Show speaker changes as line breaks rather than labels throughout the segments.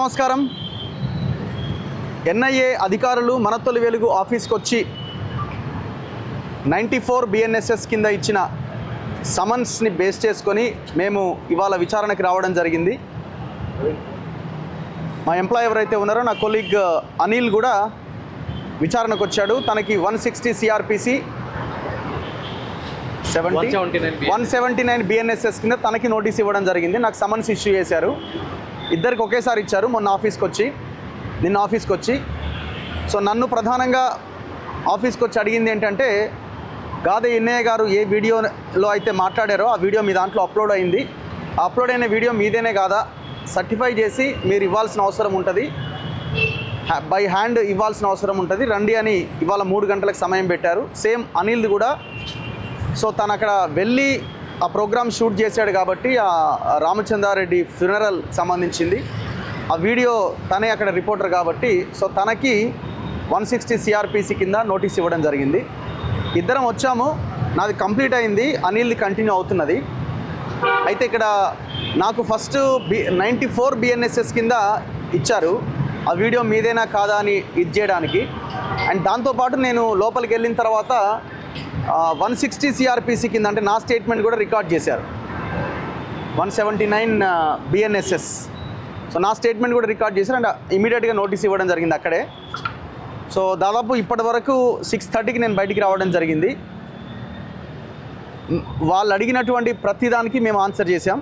నమస్కారం. ఎన్ఐఏ అధికారులు మన తొలి వెలుగు ఆఫీస్కి వచ్చి నైంటీ ఫోర్ బిఎన్ఎస్ఎస్ కింద ఇచ్చిన సమన్స్ని బేస్ చేసుకొని మేము ఇవాళ విచారణకి రావడం జరిగింది. మా ఎంప్లాయ్ ఎవరైతే ఉన్నారో నా కొలీగ్ అనిల్ కూడా విచారణకు వచ్చాడు తనకి one sixty CrPC seventy
179
one seventy nine BNSS కింద తనకి నోటీస్ ఇవ్వడం జరిగింది. నాకు సమన్స్ ఇష్యూ చేశారు. ఇద్దరికి ఒకేసారి ఇచ్చారు మొన్న ఆఫీస్కి వచ్చి నిన్న ఆఫీస్కి వచ్చి సో నన్ను ప్రధానంగా ఆఫీస్కి వచ్చి అడిగింది ఏంటంటే గాదే ఇన్నయ్య గారు ఏ వీడియోలో అయితే మాట్లాడారో ఆ వీడియో మీ దాంట్లో అప్లోడ్ అయింది. అప్లోడ్ అయిన వీడియో మీదేనే కాదా? సర్టిఫై చేసి మీరు ఇవ్వాల్సిన అవసరం ఉంటుంది. బై హ్యాండ్ ఇవ్వాల్సిన అవసరం ఉంటుంది. రండి అని ఇవాళ మూడు గంటలకు సమయం పెట్టారు. సేమ్ అనిల్ది కూడా. సో తను అక్కడ వెళ్ళి ఆ ప్రోగ్రామ్ షూట్ చేశాడు కాబట్టి ఆ రామచంద్రారెడ్డి ఫ్యూనరల్ సంబంధించింది. ఆ వీడియో తనే అక్కడ రిపోర్టర్ కాబట్టి సో తనకి వన్ సిక్స్టీ సిఆర్పిసి కింద నోటీస్ ఇవ్వడం జరిగింది. ఇద్దరం వచ్చాము నాది కంప్లీట్ అయింది అనిల్ది కంటిన్యూ అవుతున్నది. అయితే ఇక్కడ నాకు first B ninety four BNSS కింద ఇచ్చారు ఆ వీడియో మీదేనా కాదా అని ఇది చేయడానికి. అండ్ దాంతోపాటు నేను లోపలికి వెళ్ళిన తర్వాత వన్ సిక్స్టీ సిఆర్పిసి కింద అంటే నా స్టేట్మెంట్ కూడా రికార్డ్ చేశారు. One seventy nine BNSS so నా స్టేట్మెంట్ కూడా రికార్డ్ చేశారు అండ్ ఇమీడియట్గా నోటీస్ ఇవ్వడం జరిగింది అక్కడే. సో దాదాపు ఇప్పటి వరకు సిక్స్ థర్టీకి నేను బయటికి రావడం జరిగింది. వాళ్ళు అడిగినటువంటి ప్రతిదానికి మేము ఆన్సర్ చేశాం.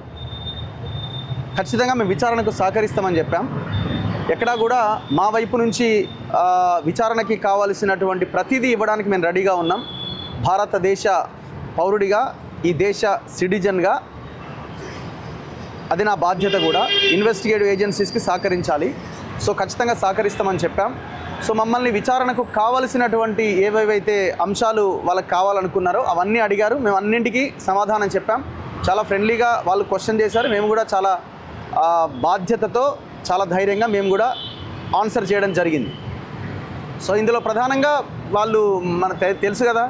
ఖచ్చితంగా మేము విచారణకు సహకరిస్తామని చెప్పాం. ఎక్కడా కూడా మా వైపు నుంచి విచారణకి కావాల్సినటువంటి ప్రతిదీ ఇవ్వడానికి మేము రెడీగా ఉన్నాం. భారతదేశ పౌరుడిగా ఈ దేశ సిటిజన్గా అది నా బాధ్యత కూడా. ఇన్వెస్టిగేటివ్ ఏజెన్సీస్కి సహకరించాలి. సో ఖచ్చితంగా సహకరిస్తామని చెప్పాం. సో మమ్మల్ని విచారణకు కావలసినటువంటి ఏవేవైతే అంశాలు వాళ్ళకి కావాలనుకున్నారో అవన్నీ అడిగారు. మేము అన్నింటికీ సమాధానం చెప్పాం. చాలా ఫ్రెండ్లీగా వాళ్ళు క్వశ్చన్ చేశారు. మేము కూడా చాలా బాధ్యతతో చాలా ధైర్యంగా మేము కూడా ఆన్సర్ చేయడం జరిగింది. సో ఇందులో ప్రధానంగా వాళ్ళు మనకు తెలుసు కదా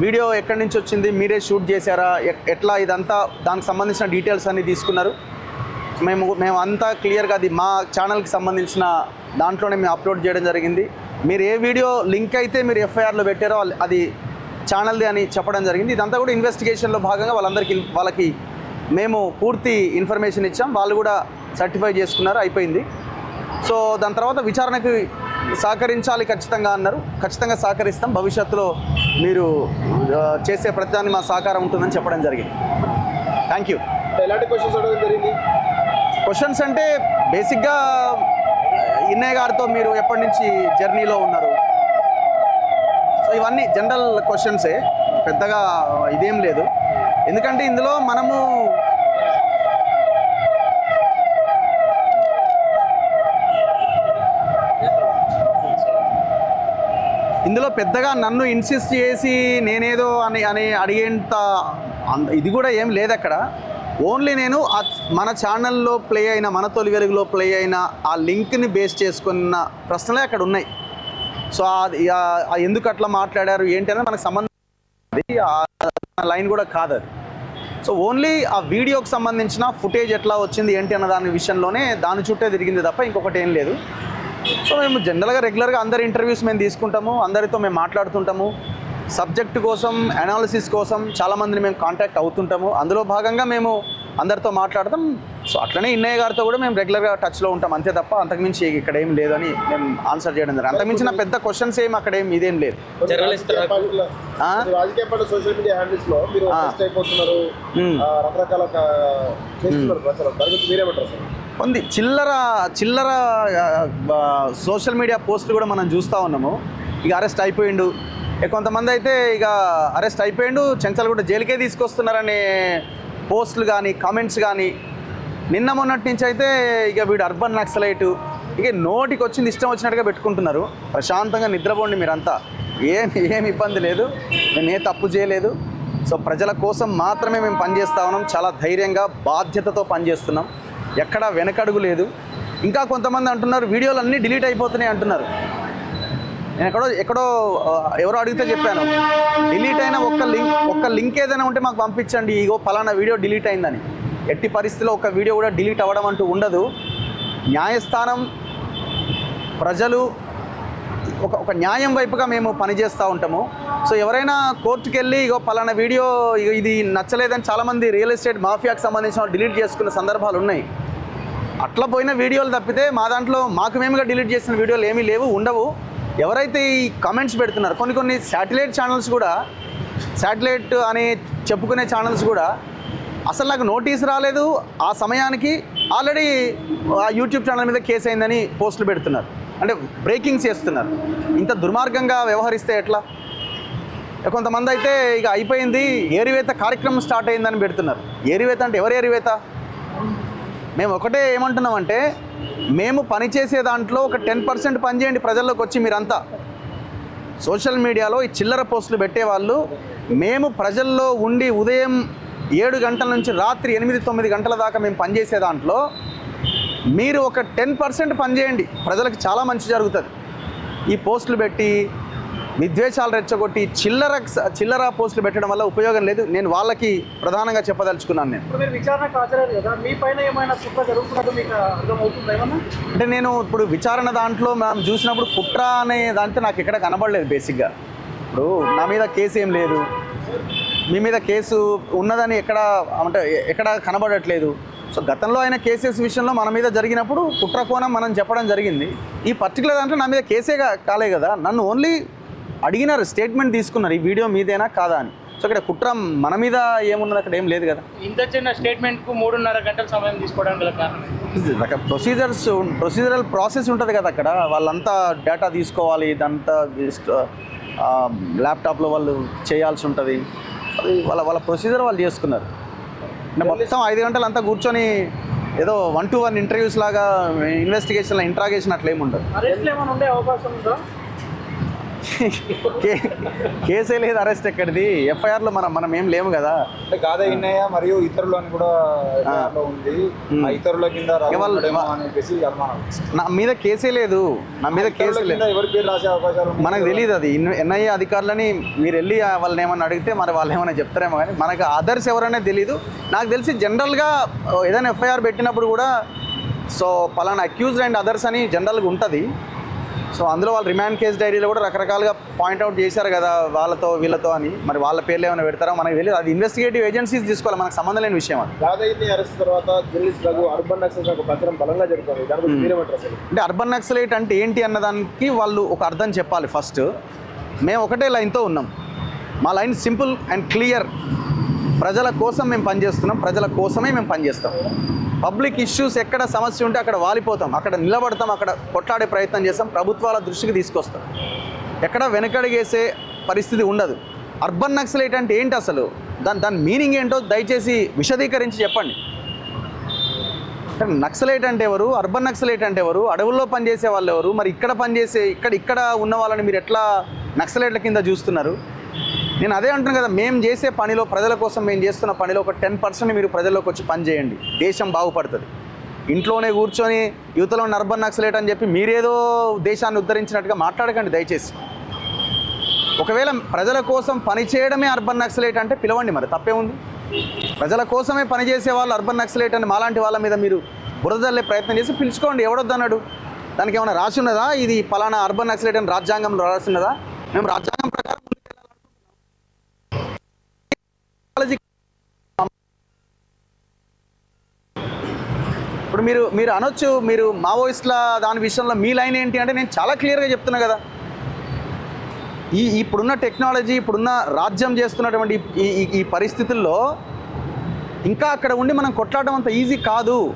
వీడియో ఎక్కడి నుంచి వచ్చింది? మీరే షూట్ చేశారా? ఎట్లా ఇదంతా? దానికి సంబంధించిన డీటెయిల్స్ అన్నీ తీసుకున్నారు. మేము మేము అంతా క్లియర్గా అది మా ఛానల్కి సంబంధించిన దాంట్లోనే మేము అప్లోడ్ చేయడం జరిగింది. మీరు ఏ వీడియో లింక్ అయితే మీరు ఎఫ్ఐఆర్లో పెట్టారో అది- అది ఛానల్ది అని చెప్పడం జరిగింది. ఇదంతా కూడా ఇన్వెస్టిగేషన్లో భాగంగా వాళ్ళందరికీ వాళ్ళకి మేము పూర్తి ఇన్ఫర్మేషన్ ఇచ్చాం. వాళ్ళు కూడా సర్టిఫై చేసుకున్నారు. అయిపోయింది. సో దాని తర్వాత విచారణకు సహకరించాలి ఖచ్చితంగా అన్నారు. ఖచ్చితంగా సహకరిస్తాం. భవిష్యత్తులో మీరు చేసే ప్రతిదాన్ని మా సహకారం ఉంటుందని చెప్పడం జరిగింది. థ్యాంక్ యూ
ఎలాంటి క్వశ్చన్స్ అడగడం జరిగింది?
క్వశ్చన్స్ అంటే బేసిక్గా ఇన్నయ్య గారితో మీరు ఎప్పటి నుంచి జర్నీలో ఉన్నారు? సో ఇవన్నీ జనరల్ క్వశ్చన్సే పెద్దగా ఇదేం లేదు. ఎందుకంటే ఇందులో మనము ఇందులో పెద్దగా నన్ను ఇన్సిస్ట్ చేసి నేనేదో అని అని అడిగేంత ఇది కూడా ఏం లేదు అక్కడ. ఓన్లీ నేను మన ఛానల్లో ప్లే అయిన మన తొలి వెలుగులో ప్లే అయిన ఆ లింక్ని బేస్ చేసుకున్న ప్రశ్నలే అక్కడ ఉన్నాయి. సో అది ఎందుకు అట్లా మాట్లాడారు ఏంటి అనేది మనకు సంబంధం ఆ లైన్ కూడా కాదు అది. సో ఓన్లీ ఆ వీడియోకి సంబంధించిన ఫుటేజ్ ఎట్లా వచ్చింది ఏంటి అన్న దాని విషయంలోనే దాని చుట్టే తిరిగింది తప్ప ఇంకొకటి ఏం లేదు. సో మేము జనరల్గా రెగ్యులర్గా అందరి ఇంటర్వ్యూస్ మేము తీసుకుంటాము అందరితో మేము మాట్లాడుతుంటాము. సబ్జెక్ట్ కోసం అనాలిసిస్ కోసం చాలామందిని మేము కాంటాక్ట్ అవుతుంటాము. అందులో భాగంగా మేము అందరితో మాట్లాడతాం. సో అట్లనే ఇన్నయ్య గారితో కూడా మేము రెగ్యులర్గా టచ్లో ఉంటాం. అంతే తప్ప అంతకుమించి ఇక్కడ ఏం లేదని మేము ఆన్సర్ చేయడం జరిగింది అంతకుమించిన పెద్ద క్వశ్చన్స్ ఏం అక్కడ ఏం ఇదేం లేదు.
రాజకీయ పార్టీ సోషల్ మీడియా హ్యాండిల్స్లో మీరు అయిపోతున్నారు. రకరకాల క- చేస్తున్నారు ప్రచారం. దాని గురించి మీరేమంటారు సార్?
ఉంది చిల్లర చిల్లర సోషల్ మీడియా పోస్టులు కూడా మనం చూస్తూ ఉన్నాము. ఇక అరెస్ట్ అయిపోయిండు. ఇక కొంతమంది అయితే ఇక అరెస్ట్ అయిపోయిండు. చెంచల్ కూడా జైలుకే తీసుకొస్తున్నారనే పోస్టులు కానీ కామెంట్స్ కానీ నిన్న మొన్నటి నుంచి అయితే ఇక వీడు అర్బన్ నక్సలైటు. ఇక నోటికి వచ్చింది ఇష్టం వచ్చినట్టుగా పెట్టుకుంటున్నారు. ప్రశాంతంగా నిద్రపోండి మీరంతా. ఏం ఏం ఇబ్బంది లేదు. మేము ఏ తప్పు చేయలేదు. సో ప్రజల కోసం మాత్రమే మేము పనిచేస్తా ఉన్నాం. చాలా ధైర్యంగా బాధ్యతతో పనిచేస్తున్నాం. ఎక్కడా వెనకడుగు లేదు. ఇంకా కొంతమంది అంటున్నారు వీడియోలు అన్నీ డిలీట్ అయిపోతున్నాయి అంటున్నారు. నేను ఎక్కడో ఎక్కడో ఎవరో అడిగితే చెప్పాను. డిలీట్ అయిన ఒక్క లింక్ ఒక్క లింక్ ఏదైనా ఉంటే మాకు పంపించండి ఇగో ఫలానా వీడియో డిలీట్ అయిందని. ఎట్టి పరిస్థితిలో ఒక వీడియో కూడా డిలీట్ అవ్వడం అంటూ ఉండదు. న్యాయస్థానం ప్రజలు ఒక ఒక న్యాయం వైపుగా మేము పనిచేస్తూ ఉంటాము. సో ఎవరైనా కోర్టుకు వెళ్ళి ఇగో పలానా వీడియో ఇది నచ్చలేదని చాలామంది రియల్ ఎస్టేట్ మాఫియాకి సంబంధించిన డిలీట్ చేసుకున్న సందర్భాలు ఉన్నాయి. అట్లా పోయిన వీడియోలు తప్పితే మా దాంట్లో మాకు మేముగా డిలీట్ చేసిన వీడియోలు ఏమీ లేవు ఉండవు. ఎవరైతే ఈ కామెంట్స్ పెడుతున్నారు కొన్ని కొన్ని శాటిలైట్ ఛానల్స్ కూడా శాటిలైట్ అని చెప్పుకునే ఛానల్స్ కూడా అసలు నాకు నోటీస్ రాలేదు. ఆ సమయానికి ఆల్రెడీ ఆ యూట్యూబ్ ఛానల్ మీద కేసు అయిందని పోస్టులు పెడుతున్నారు. అంటే బ్రేకింగ్స్ చేస్తున్నారు. ఇంత దుర్మార్గంగా వ్యవహరిస్తే ఎట్లా? కొంతమంది అయితే ఇక అయిపోయింది ఏరివేత కార్యక్రమం స్టార్ట్ అయిందని పెడుతున్నారు. ఏరివేత అంటే ఎవరు ఏరివేత? మేము ఒకటే ఏమంటున్నామంటే మేము పనిచేసే దాంట్లో ఒక టెన్ పర్సెంట్ పనిచేయండి ప్రజల్లోకి వచ్చి మీరంతా. సోషల్ మీడియాలో ఈ చిల్లర పోస్టులు పెట్టేవాళ్ళు మేము ప్రజల్లో ఉండి ఉదయం ఏడు గంటల నుంచి రాత్రి ఎనిమిది తొమ్మిది గంటల దాకా మేము పనిచేసే దాంట్లో మీరు ఒక టెన్ పర్సెంట్ పనిచేయండి ప్రజలకు చాలా మంచి జరుగుతుంది. ఈ పోస్టులు పెట్టి విద్వేషాలు రెచ్చగొట్టి చిల్లర చిల్లర పోస్టులు పెట్టడం వల్ల ఉపయోగం లేదు. నేను వాళ్ళకి ప్రధానంగా చెప్పదలుచుకున్నాను నేను. అంటే నేను ఇప్పుడు విచారణ దాంట్లో మనం చూసినప్పుడు కుట్ర అనే దాంతో నాకు ఎక్కడ కనబడలేదు బేసిక్గా. ఇప్పుడు నా మీద కేసు ఏం లేదు. మీ మీద కేసు ఉన్నదని ఎక్కడ అంటే ఎక్కడ కనబడట్లేదు. సో గతంలో అయిన కేసెస్ విషయంలో మన మీద జరిగినప్పుడు కుట్ర కోణం మనం చెప్పడం జరిగింది. ఈ పర్టికులర్ దాంట్లో నా మీద కేసే కాలే కదా. నన్ను ఓన్లీ అడిగినారు స్టేట్మెంట్ తీసుకున్నారు ఈ వీడియో మీదేనా కాదా? అని. సో ఇక్కడ కుట్ర మన మీద ఏమున్నది అక్కడ ఏం లేదు కదా.
ఇంత చిన్న స్టేట్మెంట్కు మూడున్నర గంటల సమయం తీసుకోవడానికి కారణం
ప్రొసీజర్స్ ప్రొసీజరల్ ప్రాసెస్ ఉంటుంది కదా అక్కడ. వాళ్ళంతా డేటా తీసుకోవాలి ఇదంతా ల్యాప్టాప్లో వాళ్ళు చేయాల్సి ఉంటుంది. అది వాళ్ళ వాళ్ళ ప్రొసీజర్ వాళ్ళు చేసుకున్నారు. మొత్తం ఐదు గంటలు అంతా కూర్చొని ఏదో వన్ టు వన్ ఇంటర్వ్యూస్ లాగా ఇన్వెస్టిగేషన్లో ఇంట్రాగేషన్ అట్లా ఏమి ఉండదు
అరెస్ట్లు ఏమైనా ఉండే అవకాశం ఉందా
కే కేసే లేదు అరెస్ట్ ఎక్కడిది? ఎఫ్ఐఆర్లో మనం మనం ఏం లేము కదా.
అంటే గాదా ఇన్నయ్య మరియు ఇతరులు అని కూడా లో ఉంది. ఆ ఇతరుల కింద
ఎవరు-
రాజేమో అని చెప్పేసి అనుమానం.
నా మీద కేసే లేదు. నా మీద కేసు లేదు.
కింద ఎవరి పేరు రాసే అవకాశాలు?
మనకు తెలియదు అది. ఎన్ఐఏ అధికారులని మీరు వెళ్ళి వాళ్ళని ఏమన్నా అడిగితే మరి వాళ్ళు ఏమైనా చెప్తారేమో కానీ మనకు అదర్స్ ఎవరనే తెలియదు నాకు తెలిసి జనరల్గా ఏదైనా ఎఫ్ఐఆర్ పెట్టినప్పుడు కూడా సో పలానా అక్యూజ్డ్ అండ్ అదర్స్ అని జనరల్గా ఉంటుంది. సో అందులో వాళ్ళు రిమాండ్ కేసు డైరీలో కూడా రకరకాలుగా పాయింట్అవుట్ చేశారు కదా వాళ్ళతో వీళ్ళతో అని. మరి వాళ్ళ పేర్లు ఏమైనా పెడతారో మనకు తెలియదు. అది ఇన్వెస్టిగేటివ్ ఏజెన్సీస్ తీసుకోవాలి. మనకు సంబంధం లేని విషయం అది.
అరెస్ట్ తర్వాత అర్బన్ ప్రచారం బలంగా జరుగుతుంది. అసలు?
అంటే అర్బన్ నక్సలైట్ అంటే ఏంటి అన్నదానికి వాళ్ళు ఒక అర్థం చెప్పాలి ఫస్ట్. మేము ఒకటే లైన్తో ఉన్నాం. మా లైన్ సింపుల్ అండ్ క్లియర్. ప్రజల కోసం మేము పనిచేస్తున్నాం ప్రజల కోసమే మేము పనిచేస్తాం. పబ్లిక్ ఇష్యూస్ ఎక్కడ సమస్య ఉంటే అక్కడ వాలిపోతాం అక్కడ నిలబడతాం అక్కడ కొట్లాడే ప్రయత్నం చేస్తాం ప్రభుత్వాల దృష్టికి తీసుకొస్తాం. ఎక్కడ వెనకడిగేసే పరిస్థితి ఉండదు. అర్బన్ నక్సలైట్ అంటే ఏంటి అసలు? దాని దాని మీనింగ్ ఏంటో దయచేసి విశదీకరించి చెప్పండి. నక్సలైట్ అంటే ఎవరు? అర్బన్ నక్సలైట్ అంటే ఎవరు? అడవుల్లో పనిచేసే వాళ్ళు ఎవరు? మరి ఇక్కడ పనిచేసే ఇక్కడ ఇక్కడ ఉన్న వాళ్ళని మీరు ఎట్లా నక్సలైట్ల కింద చూస్తున్నారు? నేను అదే అంటున్నాను కదా మేము చేసే పనిలో ప్రజల కోసం మేము చేస్తున్న పనిలో ఒక టెన్ పర్సెంట్ మీరు ప్రజల్లోకి వచ్చి పని చేయండి. దేశం బాగుపడుతుంది. ఇంట్లోనే కూర్చొని యువతలో నర్బన్ అర్బన్ నక్సలైట్ అని చెప్పి మీరేదో దేశాన్ని ఉద్ధరించినట్టుగా మాట్లాడకండి దయచేసి. ఒకవేళ ప్రజల కోసం పని చేయడమే అర్బన్ నక్సలైట్ అంటే పిలవండి మరి తప్పే ఉంది. ప్రజల కోసమే పనిచేసే వాళ్ళు అర్బన్ నక్సలైట్ అని మాలాంటి వాళ్ళ మీద మీరు బురదల్లే ప్రయత్నం చేసి పిలుచుకోండి ఎవడొద్దన్నాడు? దానికి ఏమైనా రాసి ఉన్నదా? ఇది పలానా అర్బన్ నక్సలేట్ అని రాజ్యాంగంలో రాసి ఉన్నదా? మేము రాజ్యాంగం ప్రకారం ముందుకెళ్ళాలి. ఇప్పుడు మీరు మీరు అనొచ్చు మీరు మావోయిస్టుల దాని విషయంలో మీ లైన్ ఏంటి అంటే నేను చాలా క్లియర్గా చెప్తున్నా కదా. ఈ ఇప్పుడున్న టెక్నాలజీ ఇప్పుడున్న రాజ్యం చేస్తున్నటువంటి ఈ ఈ- పరిస్థితుల్లో ఇంకా అక్కడ ఉండి మనం కొట్లాడడం అంత ఈజీ కాదు.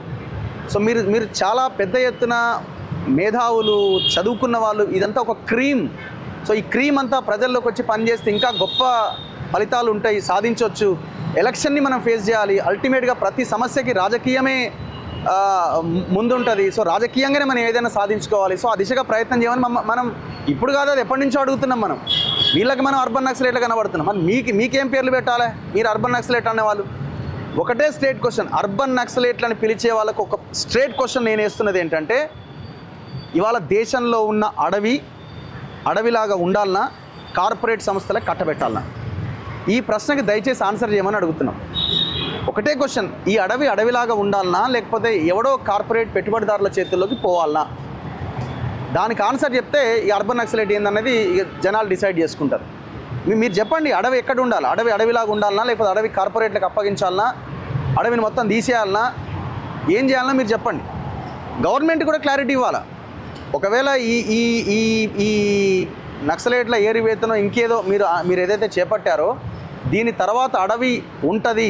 సో మీరు మీరు చాలా పెద్ద ఎత్తున మేధావులు చదువుకున్న వాళ్ళు ఇదంతా ఒక క్రీమ్. సో ఈ క్రీమ్ అంతా ప్రజల్లోకి వచ్చి పనిచేస్తే ఇంకా గొప్ప ఫలితాలు ఉంటాయి సాధించవచ్చు ఎలక్షన్ని మనం ఫేస్ చేయాలి. అల్టిమేట్గా ప్రతి సమస్యకి రాజకీయమే ముందుంటుంది. సో రాజకీయంగానే మనం ఏదైనా సాధించుకోవాలి. సో ఆ దిశగా ప్రయత్నం చేయమని మనం ఇప్పుడు కాదు అది ఎప్పటి నుంచో అడుగుతున్నాం మనం. వీళ్ళకి మనం అర్బన్ నక్సలేట్లు కనబడుతున్నాం. మరి మీకు మీకేం పేర్లు పెట్టాలి? మీరు అర్బన్ నక్సలైట్ అనేవాళ్ళు ఒకటే స్ట్రేట్ క్వశ్చన్. అర్బన్ నక్సలైట్లని పిలిచే వాళ్ళకు ఒక స్ట్రేట్ క్వశ్చన్ నేను వేస్తున్నది ఏంటంటే ఇవాళ దేశంలో ఉన్న అడవి అడవిలాగా ఉండాలన్నా కార్పొరేట్ సంస్థలకు కట్టబెట్టాలన్నా ఈ ప్రశ్నకి దయచేసి ఆన్సర్ చేయమని అడుగుతున్నాం. ఒకటే క్వశ్చన్ ఈ అడవి అడవిలాగా ఉండాలనా? లేకపోతే ఎవడో కార్పొరేట్ పెట్టుబడిదారుల చేతుల్లోకి పోవాలనా? దానికి ఆన్సర్ చెప్తే ఈ అర్బన్ నక్సలైట్ ఏందనేది జనాలు డిసైడ్ చేసుకుంటారు. మీరు చెప్పండి అడవి ఎక్కడ ఉండాలి? అడవి అడవిలాగా ఉండాలనా? లేకపోతే అడవి కార్పొరేట్లకు అప్పగించాలనా? అడవిని మొత్తం తీసేయాలనా? ఏం చేయాలన్నా మీరు చెప్పండి. గవర్నమెంట్ కూడా క్లారిటీ ఇవ్వాలా? ఒకవేళ ఈ ఈ ఈ ఈ నక్సలైట్ల ఏరివేతనో ఇంకేదో మీరు మీరు ఏదైతే చేపట్టారో దీని తర్వాత అడవి ఉంటుంది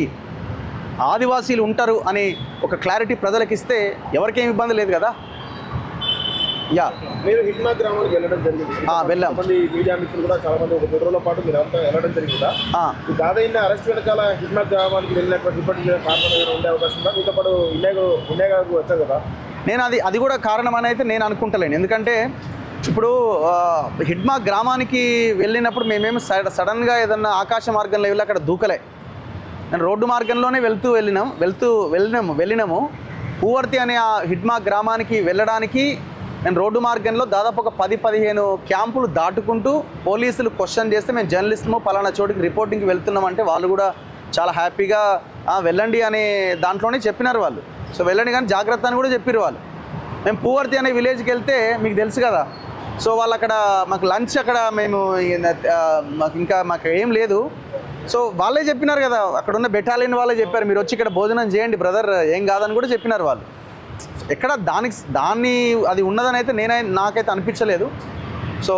ఆదివాసీలు ఉంటారు అని ఒక క్లారిటీ ప్రజలకు ఇస్తే ఎవరికేం ఇబ్బంది లేదు కదా? యా.
మీరు హిట్మా గ్రామానికి వెళ్ళడం జరిగింది.
ఆ, వెళ్ళాం.
మంది మీడియా మిత్రులు కూడా చాలా మంది ఒక మూడు రోజుల పాటు మీరు అంతా వెళ్ళడం జరిగింది? దాదాపు అరెస్ట్ వెనకాల హిట్మా గ్రామానికి వెళ్ళినటువంటి ఇప్పటికీ కారణం ఉండే అవకాశం ఉందా? మీతో పాటు వినాయకు వినాయకు వచ్చారు కదా?
నేను అది అది కూడా కారణం అని అయితే నేను అనుకుంటలేను. ఎందుకంటే ఇప్పుడు హిడ్మా గ్రామానికి వెళ్ళినప్పుడు మేమేమి సడ- సడన్గా ఏదన్నా ఆకాశ మార్గంలో వెళ్ళి అక్కడ దూకలే. నేను రోడ్డు మార్గంలోనే వెళ్తూ వెళ్ళినాం వెళ్తూ వెళ్ళినాము వెళ్ళినాము. పూవర్తి అనే ఆ హిడ్మా గ్రామానికి వెళ్ళడానికి నేను రోడ్డు మార్గంలో దాదాపు ఒక పది పదిహేను క్యాంపులు దాటుకుంటూ పోలీసులు క్వశ్చన్ చేస్తే మేము జర్నలిస్ట్ము పలానా చోటికి రిపోర్టింగ్కి వెళ్తున్నామంటే వాళ్ళు కూడా చాలా హ్యాపీగా వెళ్ళండి అనే దాంట్లోనే చెప్పినారు వాళ్ళు. సో వెళ్ళండి కానీ జాగ్రత్త అని కూడా చెప్పారు వాళ్ళు. మేము పూవర్తి అనే విలేజ్కి వెళ్తే మీకు తెలుసు కదా సో వాళ్ళు అక్కడ మాకు లంచ్ అక్కడ మేము మాకు ఇంకా మాకు ఏం లేదు. సో వాళ్ళే చెప్పినారు కదా అక్కడ ఉన్న బెటాలియన్ వాళ్ళే చెప్పారు మీరు వచ్చి ఇక్కడ భోజనం చేయండి బ్రదర్ ఏం కాదని కూడా చెప్పినారు వాళ్ళు. ఎక్కడ దానికి దాన్ని అది ఉన్నదని అయితే నేనై నాకైతే అనిపించలేదు. సో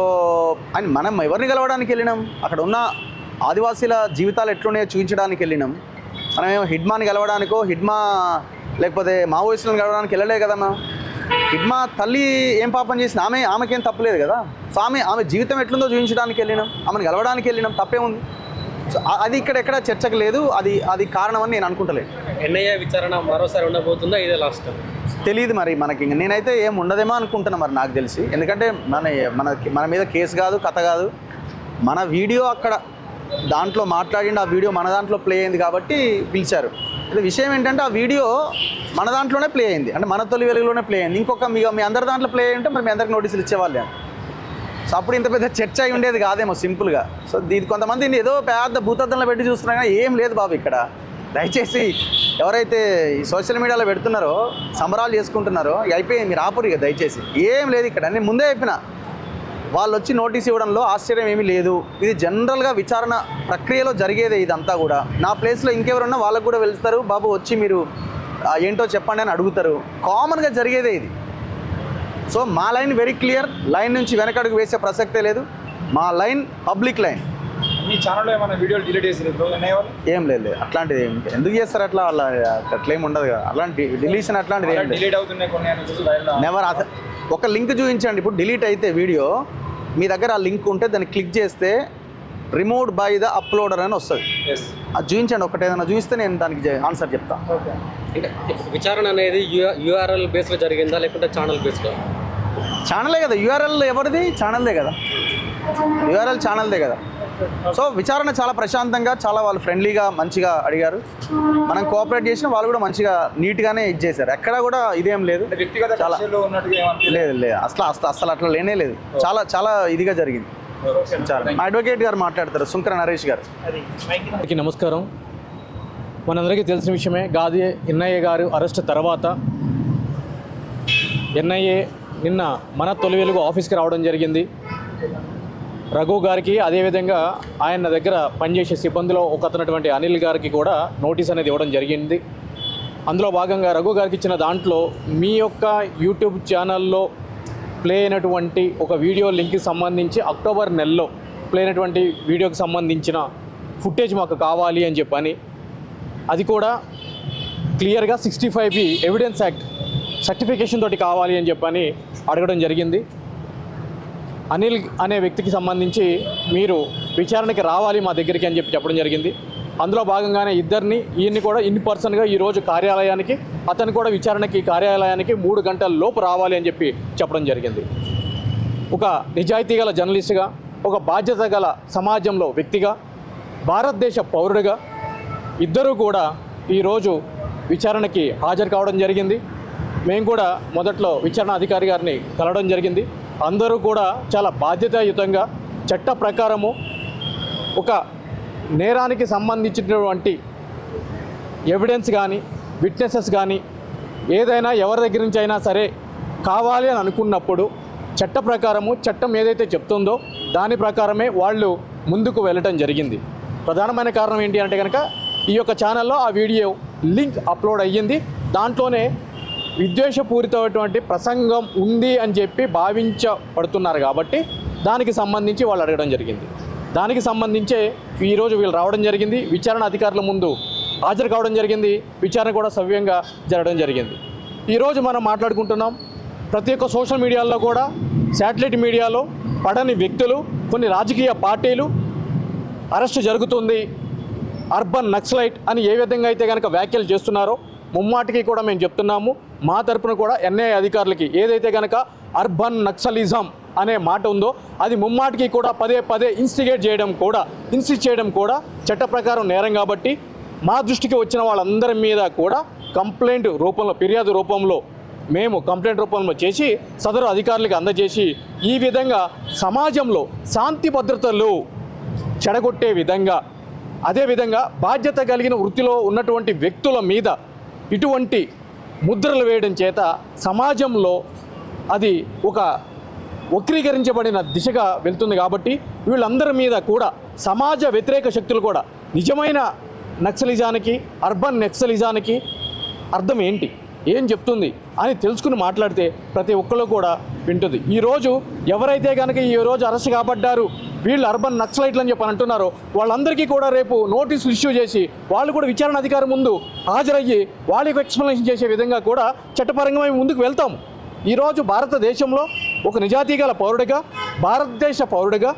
అండ్ మనం ఎవరిని కలవడానికి వెళ్ళినాం? అక్కడ ఉన్న ఆదివాసీల జీవితాలు ఎట్లున్నాయో చూపించడానికి వెళ్ళినాం. మనం ఏమో హిడ్మాని కలవడానికో హిడ్మా లేకపోతే మావోయిస్టులను కలవడానికి వెళ్ళలే కదా మనం హిడ్మా తల్లి ఏం పాపం చేసిన ఆమె ఆమెకేం తప్పలేదు కదా. సో ఆమె ఆమె జీవితం ఎట్లుందో చూపించడానికి వెళ్ళినాం. ఆమెను కలవడానికి వెళ్ళినాం. తప్పేముంది? అది ఇక్కడ ఎక్కడ చర్చకు లేదు. అది అది కారణం అని నేను అనుకుంటలేదు.
ఎన్ఐఏ విచారణ మరోసారి ఉండబోతుందా? ఇదే లాస్ట్
తెలియదు మరి మనకి నేనైతే ఏం ఉండదేమో అనుకుంటున్నా మరి నాకు తెలిసి. ఎందుకంటే మన మన మన మీద కేసు కాదు కథ కాదు. మన వీడియో అక్కడ దాంట్లో మాట్లాడిండి ఆ వీడియో మన దాంట్లో ప్లే అయింది కాబట్టి పిలిచారు. అయితే విషయం ఏంటంటే ఆ వీడియో మన దాంట్లోనే ప్లే అయింది. అంటే మన తొలి వెలుగులోనే ప్లే అయింది. ఇంకొక మీ మీ అందరి దాంట్లో ప్లే అయ్యి ఉంటే మరి మీ అందరికి నోటీసులు ఇచ్చేవాళ్ళే. సో అప్పుడు ఇంత పెద్ద చర్చ అయి ఉండేది కాదేమో సింపుల్గా సో దీని కొంతమంది ఏదో పెద్ద భూతద్దంలో పెట్టి చూస్తున్నా కానీ ఏం లేదు బాబు ఇక్కడ. దయచేసి ఎవరైతే ఈ సోషల్ మీడియాలో పెడుతున్నారో సంబరాలు చేసుకుంటున్నారో అయిపోయింది మీరు ఆపురు ఇక దయచేసి. ఏం లేదు ఇక్కడ నేను ముందే చెప్పిన. వాళ్ళు వచ్చి నోటీస్ ఇవ్వడంలో ఆశ్చర్యం ఏమీ లేదు. ఇది జనరల్గా విచారణ ప్రక్రియలో జరిగేదే ఇదంతా కూడా. నా ప్లేస్లో ఇంకెవరున్నా వాళ్ళకు కూడా వెళ్తారు. బాబు వచ్చి మీరు ఏంటో చెప్పండి అని అడుగుతారు. కామన్గా జరిగేదే ఇది. సో మా లైన్ వెరీ క్లియర్ లైన్ నుంచి వెనకడుగు వేసే ప్రసక్తే లేదు. మా లైన్ పబ్లిక్ లైన్.
మీ ఛానల్లో ఏమైనా వీడియోలు డిలీట్ చేసినప్పుడు అనేవాళ్ళు
ఏం లేదు అట్లాంటిది ఎందుకు చేస్తారు అట్లా? వాళ్ళ అట్లా ఏం ఉండదు కదా. అలాంటి డిలీషన్ అట్లాంటిది ఏం
డిలీట్ అవుతున్నాయి
నెవర్ ఒక లింక్ చూపించండి. ఇప్పుడు డిలీట్ అయితే వీడియో మీ దగ్గర ఆ లింక్ ఉంటే దాన్ని క్లిక్ చేస్తే రిమూవ్డ్ బై ద అప్లోడర్ అని వస్తుంది. అది చూపించండి ఒకటి ఏదైనా చూపిస్తే నేను దానికి ఆన్సర్
అంటే విచారణ అనేది యూఆర్ఎల్ బేస్లో జరిగిందా లేకుంటే ఛానల్ బేస్లో
ఛానలే కదా యూఆర్ఎల్ ఎవరిది? ఛానల్దే కదా. యూఆర్ఎల్ ఛానల్దే కదా. సో విచారణ చాలా ప్రశాంతంగా చాలా వాళ్ళు ఫ్రెండ్లీగా మంచిగా అడిగారు. మనం కోఆపరేట్ చేసిన వాళ్ళు కూడా మంచిగా నీట్గానే ఇది చేశారు. ఎక్కడ కూడా ఇదేం లేదు. చాలా. లేదు లేదు. అసలు అసలు అసలు అట్లా లేనే లేదు. చాలా చాలా ఇదిగా జరిగింది. అడ్వకేట్ గారు మాట్లాడతారు. సుంకర నరేష్ గారు.
నమస్కారం. మనందరికీ తెలిసిన విషయమే గాది ఎన్ఐఏ గారు అరెస్ట్ తర్వాత ఎన్ఐఏ నిన్న మన తొలి వెలుగు ఆఫీస్కి రావడం జరిగింది. రఘు గారికి అదేవిధంగా ఆయన దగ్గర పనిచేసే సిబ్బందిలో ఒక అతనటువంటి అనిల్ గారికి కూడా నోటీస్ అనేది ఇవ్వడం జరిగింది. అందులో భాగంగా రఘు గారికి ఇచ్చిన దాంట్లో మీ యొక్క యూట్యూబ్ ఛానల్లో ప్లే అయినటువంటి ఒక వీడియో లింక్కి సంబంధించి అక్టోబర్ నెలలో ప్లే అయినటువంటి వీడియోకి సంబంధించిన ఫుటేజ్ మాకు కావాలి అని చెప్పని అది కూడా క్లియర్గా sixty five B evidence act certification తోటి కావాలి అని చెప్పని అడగడం జరిగింది. అనిల్ అనే వ్యక్తికి సంబంధించి మీరు విచారణకి రావాలి మా దగ్గరికి అని చెప్పి చెప్పడం జరిగింది. అందులో భాగంగానే ఇద్దరిని ఈయన్ని కూడా ఇన్ పర్సన్గా ఈరోజు కార్యాలయానికి అతను కూడా విచారణకి కార్యాలయానికి మూడు గంటల లోపు రావాలి అని చెప్పి చెప్పడం జరిగింది. ఒక నిజాయితీ గల జర్నలిస్ట్గా ఒక బాధ్యత గల సమాజంలో వ్యక్తిగా భారతదేశ పౌరుడిగా ఇద్దరూ కూడా ఈరోజు విచారణకి హాజరు కావడం జరిగింది. మేము కూడా మొదట్లో విచారణ అధికారి గారిని కలవడం జరిగింది. అందరూ కూడా చాలా బాధ్యతాయుతంగా చట్ట ప్రకారము ఒక నేరానికి సంబంధించినటువంటి ఎవిడెన్స్ కానీ విట్నెసెస్ కానీ ఏదైనా ఎవరి దగ్గర నుంచి అయినా సరే కావాలి అని అనుకున్నప్పుడు చట్ట ప్రకారము చట్టం ఏదైతే చెప్తుందో దాని ప్రకారమే వాళ్ళు ముందుకు వెళ్ళటం జరిగింది. ప్రధానమైన కారణం ఏంటి అంటే కనుక ఈ యొక్క ఛానల్లో ఆ వీడియో లింక్ అప్లోడ్ అయ్యింది. దాంట్లోనే విద్వేషపూరితమైనటువంటి ప్రసంగం ఉంది అని చెప్పి భావించబడుతున్నారు కాబట్టి దానికి సంబంధించి వాళ్ళు అడగడం జరిగింది. దానికి సంబంధించే ఈరోజు వీళ్ళు రావడం జరిగింది. విచారణ అధికారుల ముందు హాజరు కావడం జరిగింది. విచారణ కూడా సవ్యంగా జరగడం జరిగింది. ఈరోజు మనం మాట్లాడుకుంటున్నాం ప్రతి ఒక్క సోషల్ మీడియాలో కూడా శాటిలైట్ మీడియాలో పడని వ్యక్తులు కొన్ని రాజకీయ పార్టీలు అరెస్ట్ జరుగుతుంది. అర్బన్ నక్సలైట్ అని ఏ విధంగా అయితే కనుక వ్యాఖ్యలు చేస్తున్నారో ముమ్మాటికి కూడా మేము చెప్తున్నాము. మా తరపున కూడా ఎన్ఐఏ అధికారులకి ఏదైతే కనుక అర్బన్ నక్సలిజం అనే మాట ఉందో అది ముమ్మాటికి కూడా పదే పదే ఇన్స్టిగేట్ చేయడం కూడా ఇన్స్టిట్ చేయడం కూడా చట్ట ప్రకారం నేరం కాబట్టి మా దృష్టికి వచ్చిన వాళ్ళందరి మీద కూడా కంప్లైంట్ రూపంలో ఫిర్యాదు రూపంలో మేము కంప్లైంట్ రూపంలో చేసి సదరు అధికారులకు అందజేసి ఈ విధంగా సమాజంలో శాంతి భద్రతలు చెడగొట్టే విధంగా అదేవిధంగా బాధ్యత కలిగిన వృత్తిలో ఉన్నటువంటి వ్యక్తుల మీద ఇటువంటి ముద్రలు వేయడం చేత సమాజంలో అది ఒక వక్రీకరించబడిన దిశగా వెళ్తుంది కాబట్టి వీళ్ళందరి మీద కూడా సమాజ వ్యతిరేక శక్తులు కూడా నిజమైన నక్సలిజానికి అర్బన్ నక్సలిజానికి అర్థం ఏంటి? ఏం చెప్తుంది? అని తెలుసుకుని మాట్లాడితే ప్రతి ఒక్కరు కూడా వింటుంది. ఈరోజు ఎవరైతే కనుక ఈ రోజు అరెస్ట్ కాబడ్డారు వీళ్ళు అర్బన్ నక్సలైట్లు అని చెప్పి అంటున్నారు. వాళ్ళందరికీ కూడా రేపు నోటీసులు ఇష్యూ చేసి వాళ్ళు కూడా విచారణ అధికారి ముందు హాజరయ్యి వాళ్ళకి ఎక్స్ప్లెనేషన్ చేసే విధంగా కూడా చట్టపరంగా మేము ముందుకు వెళ్తాము ఈరోజు భారతదేశంలో ఒక నిజాతీ గల పౌరుడిగా భారతదేశ పౌరుడిగా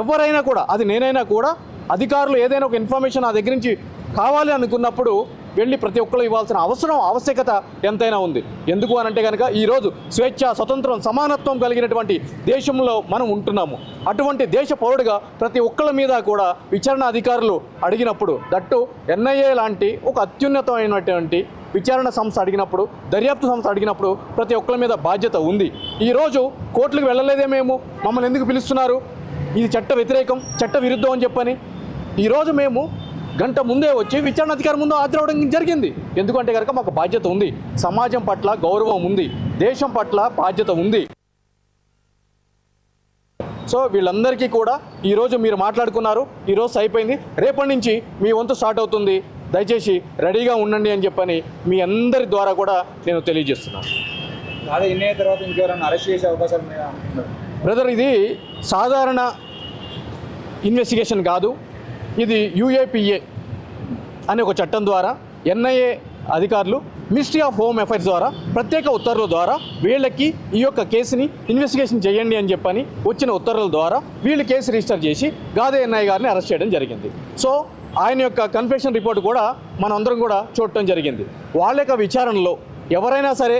ఎవరైనా కూడా అది నేనైనా కూడా అధికారులు ఏదైనా ఒక ఇన్ఫర్మేషన్ నా దగ్గర నుంచి కావాలి అనుకున్నప్పుడు వెళ్ళి ప్రతి ఒక్కరు ఇవ్వాల్సిన అవసరం ఆవశ్యకత ఎంతైనా ఉంది. ఎందుకు అని అంటే కనుక ఈరోజు స్వేచ్ఛ స్వతంత్రం సమానత్వం కలిగినటువంటి దేశంలో మనం ఉంటున్నాము. అటువంటి దేశ పౌరుడిగా ప్రతి ఒక్కళ్ళ మీద కూడా విచారణ అధికారులు అడిగినప్పుడు దట్టు ఎన్ఐఏ లాంటి ఒక అత్యున్నతమైనటువంటి విచారణ సంస్థ అడిగినప్పుడు దర్యాప్తు సంస్థ అడిగినప్పుడు ప్రతి ఒక్కరి మీద బాధ్యత ఉంది. ఈరోజు కోర్టులకు వెళ్ళలేదే మేము. మమ్మల్ని ఎందుకు పిలుస్తున్నారు? ఇది చట్ట వ్యతిరేకం చట్ట విరుద్ధం అని చెప్పని. ఈరోజు మేము గంట ముందే వచ్చి విచారణ అధికారి ముందు హాజరవడం జరిగింది. ఎందుకంటే కనుక మాకు బాధ్యత ఉంది. సమాజం పట్ల గౌరవం ఉంది. దేశం పట్ల బాధ్యత ఉంది. సో వీళ్ళందరికీ కూడా ఈరోజు మీరు మాట్లాడుకున్నారు. ఈరోజు అయిపోయింది రేపటి నుంచి మీ వంతు స్టార్ట్ అవుతుంది. దయచేసి రెడీగా ఉండండి అని చెప్పని మీ అందరి ద్వారా కూడా నేను తెలియజేస్తున్నాను.
అదే ఇన్ని అయిన తర్వాత ఇంకెవరైనా అరెస్ట్ చేసే అవకాశాలు
బ్రదర్ ఇది సాధారణ ఇన్వెస్టిగేషన్ కాదు. ఇది యూఏపిఏ అనే ఒక చట్టం ద్వారా ఎన్ఐఏ అధికారులు మినిస్ట్రీ ఆఫ్ హోమ్ అఫైర్స్ ద్వారా ప్రత్యేక ఉత్తర్వుల ద్వారా వీళ్ళకి ఈ యొక్క కేసుని ఇన్వెస్టిగేషన్ చేయండి అని చెప్పని వచ్చిన ఉత్తర్వుల ద్వారా వీళ్ళు కేసు రిజిస్టర్ చేసి గాదే ఎన్ఐ గారిని అరెస్ట్ చేయడం జరిగింది. సో ఆయన యొక్క కన్ఫెషన్ రిపోర్ట్ కూడా మనం అందరం కూడా చూడటం జరిగింది. వాళ్ళ యొక్క విచారణలో ఎవరైనా సరే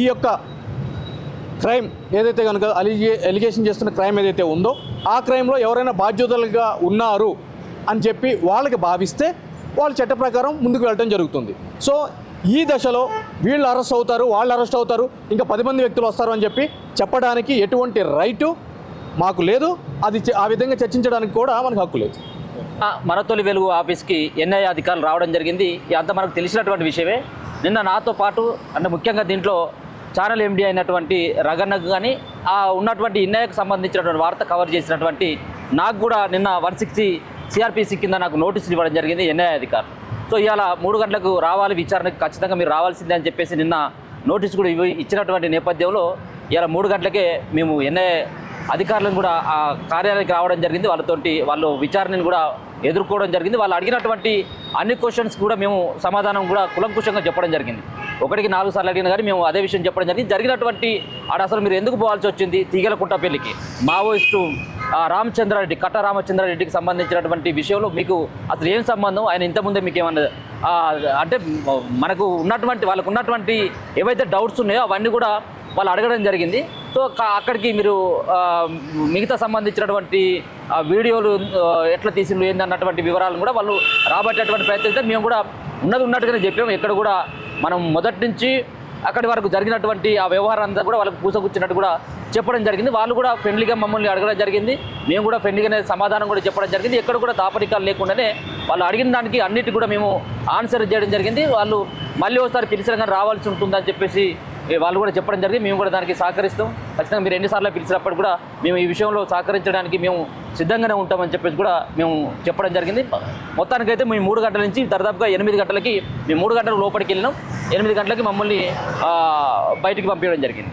ఈ యొక్క క్రైమ్ ఏదైతే కనుక అలిగే ఎలిగేషన్ చేస్తున్న క్రైమ్ ఏదైతే ఉందో ఆ క్రైమ్లో ఎవరైనా బాధ్యతలుగా ఉన్నారు అని చెప్పి వాళ్ళకి భావిస్తే వాళ్ళు చట్ట ప్రకారం ముందుకు వెళ్ళడం జరుగుతుంది. సో ఈ దశలో వీళ్ళు అరెస్ట్ అవుతారు వాళ్ళు అరెస్ట్ అవుతారు ఇంకా పది మంది వ్యక్తులు వస్తారు అని చెప్పి చెప్పడానికి ఎటువంటి రైటు మాకు లేదు. అది చ- ఆ విధంగా చర్చించడానికి కూడా మనకు హక్కు లేదు.
మరతొలి వెలుగు ఆఫీస్కి ఎన్ఐ అధికారులు రావడం జరిగింది. అంత మనకు తెలిసినటువంటి విషయమే. నిన్న నాతో పాటు అంటే ముఖ్యంగా దీంట్లో ఛానల్ ఎండి అయినటువంటి రగన్నకు కానీ ఆ ఉన్నటువంటి ఇన్నయ్యకు సంబంధించినటువంటి వార్త కవర్ చేసినటువంటి నాకు కూడా నిన్న వన్ సిక్స్టీ సిఆర్పిసి కింద నాకు నోటీసులు ఇవ్వడం జరిగింది ఎన్ఐ అధికారులు. సో ఇవాళ మూడు గంటలకు రావాలి విచారణకు ఖచ్చితంగా మీరు రావాల్సిందే అని చెప్పేసి నిన్న నోటీస్ కూడా ఇచ్చినటువంటి నేపథ్యంలో ఇవాళ మూడు గంటలకే మేము ఎన్ఐ అధికారులను కూడా ఆ కార్యాలయానికి రావడం జరిగింది. వాళ్ళతోటి వాళ్ళు విచారణను కూడా ఎదుర్కోవడం జరిగింది. వాళ్ళు అడిగినటువంటి అన్ని క్వశ్చన్స్ కూడా మేము సమాధానం కూడా కులంకుశంగా చెప్పడం జరిగింది. ఒకటికి నాలుగు సార్లు అడిగిన కానీ మేము అదే విషయం చెప్పడం జరిగింది. జరిగినటువంటి ఆడ అసలు మీరు ఎందుకు పోవాల్సి వచ్చింది? తీగలకుంట పెళ్ళికి. మావోయిస్టు రామచంద్రారెడ్డి కట్ట రామచంద్రారెడ్డికి సంబంధించినటువంటి విషయంలో మీకు అసలు ఏం సంబంధం? ఆయన ఇంతకుముందే మీకు ఏమన్నా అంటే మనకు ఉన్నటువంటి వాళ్ళకు ఉన్నటువంటి ఏవైతే డౌట్స్ ఉన్నాయో అవన్నీ కూడా వాళ్ళు అడగడం జరిగింది. సో అక్కడికి మీరు మిగతా సంబంధించినటువంటి వీడియోలు ఎట్లా తీసిండ్రు ఏంది అన్నటువంటి వివరాలను కూడా వాళ్ళు రాబట్టేటువంటి ప్రయత్నం మేము కూడా ఉన్నది ఉన్నట్టుగానే చెప్పాము. ఎక్కడ కూడా మనం మొదటి నుంచి అక్కడి వరకు జరిగినటువంటి ఆ వ్యవహారం అంతా కూడా వాళ్ళకి పూసగుచ్చినట్టు కూడా చెప్పడం జరిగింది. వాళ్ళు కూడా ఫ్రెండ్లీగా మమ్మల్ని అడగడం జరిగింది. మేము కూడా ఫ్రెండ్లీగానే సమాధానం కూడా చెప్పడం జరిగింది. ఎక్కడ కూడా దాపరికాలు లేకుండానే వాళ్ళు అడిగిన దానికి అన్నిటి కూడా మేము ఆన్సర్ చేయడం జరిగింది. వాళ్ళు మళ్ళీ ఒకసారి పిలిచిన కానీ రావాల్సి ఉంటుందని చెప్పేసి వాళ్ళు కూడా చెప్పడం జరిగింది. మేము కూడా దానికి సహకరిస్తాం. ఖచ్చితంగా మీరు ఎన్నిసార్లు పిలిచినప్పుడు కూడా మేము ఈ విషయంలో సహకరించడానికి మేము సిద్ధంగానే ఉంటామని చెప్పేసి కూడా మేము చెప్పడం జరిగింది. మొత్తానికైతే మేము మూడు గంటల నుంచి దాదాపుగా ఎనిమిది గంటలకి మేము మూడు గంటల లోపలికి వెళ్ళినాం. ఎనిమిది గంటలకి మమ్మల్ని బయటికి పంపించడం జరిగింది.